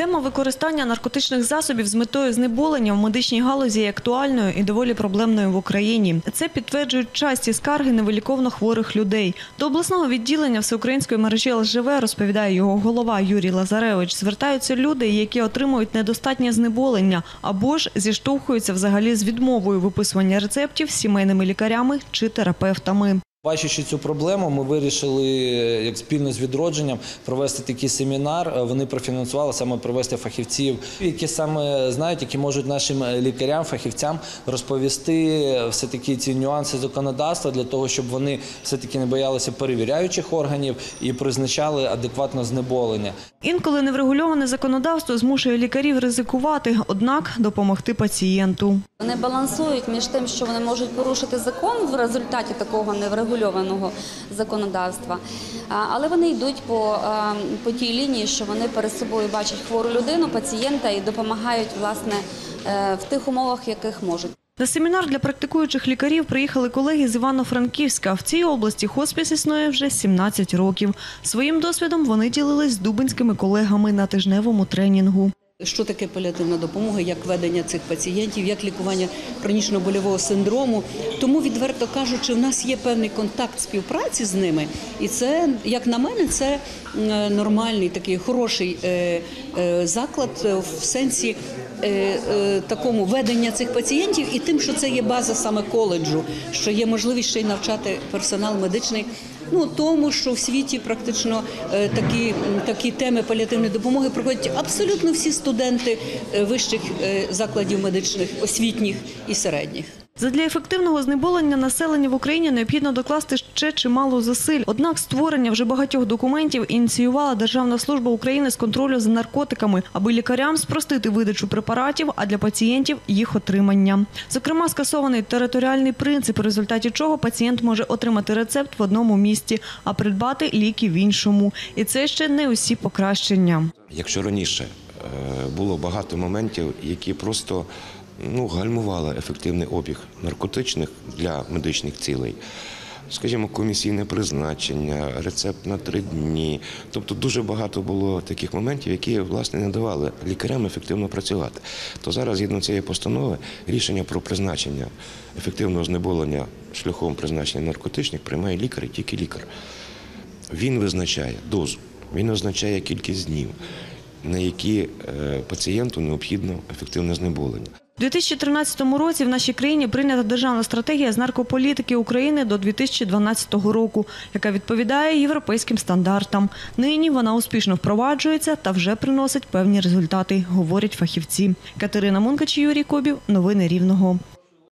Тема використання наркотичних засобів з метою знеболення в медичній галузі є актуальною і доволі проблемною в Україні. Це підтверджують часті скарги невиліковно хворих людей. До обласного відділення всеукраїнської мережі ЛЖВ, розповідає його голова Юрій Лазаревич, звертаються люди, які отримують недостатнє знеболення або ж зіштовхуються взагалі з відмовою виписування рецептів сімейними лікарями чи терапевтами. Бачачи цю проблему, ми вирішили як спільно з відродженням провести такий семінар. Вони профінансували саме привести фахівців, які саме знають, які можуть нашим лікарям, фахівцям розповісти все таки ці нюанси законодавства для того, щоб вони все таки не боялися перевіряючих органів і призначали адекватно знеболення. Інколи неврегульоване законодавство змушує лікарів ризикувати, однак допомогти пацієнту. Вони балансують між тим, що вони можуть порушити закон в результаті такого неврегульованого законодавства, але вони йдуть по, по тій лінії, що вони перед собою бачать хвору людину, пацієнта і допомагають власне е, в тих умовах, яких можуть. На семінар для практикуючих лікарів приїхали колеги з Івано-Франківська. В цій області хоспіс існує вже 17 років. Своїм досвідом вони ділились з дубинськими колегами на тижневому тренінгу. Що таке паліативна допомога, як ведення цих пацієнтів, як лікування хронічно-больового синдрому. Тому, відверто кажучи, в нас є певний контакт співпраці з ними, і це, як на мене, це е, нормальний такий хороший е, е, заклад в сенсі такому ведення цих пацієнтів і тим, що це є база саме коледжу, що є можливість ще й навчати персонал медичний. Ну тому, що в світі практично е, такі, такі теми паліативної допомоги проходять абсолютно всі студенти е, вищих е, закладів медичних, освітніх і середніх. Задля ефективного знеболення населення в Україні необхідно докласти ще чимало зусиль. Однак створення вже багатьох документів ініціювала Державна служба України з контролю за наркотиками, аби лікарям спростити видачу препаратів, а для пацієнтів їх отримання. Зокрема, скасований територіальний принцип, у результаті чого пацієнт може отримати рецепт в одному місті, а придбати ліки в іншому. І це ще не усі покращення. Якщо раніше е, було багато моментів, які просто ну, гальмували ефективний обіг наркотичних для медичних цілей. Скажімо, комісійне призначення, рецепт на три дні. Тобто дуже багато було таких моментів, які власне не давали лікарям ефективно працювати. То зараз, згідно цієї постанови, рішення про призначення ефективного знеболення шляхом призначення наркотичних приймає лікар і тільки лікар. Він визначає дозу, він визначає кількість днів, на які е, пацієнту необхідно ефективне знеболення. У 2013 році в нашій країні прийнята державна стратегія з наркополітики України до 2012 року, яка відповідає європейським стандартам. Нині вона успішно впроваджується та вже приносить певні результати, говорять фахівці. Катерина Мункач, Юрій Кобів. Новини Рівного.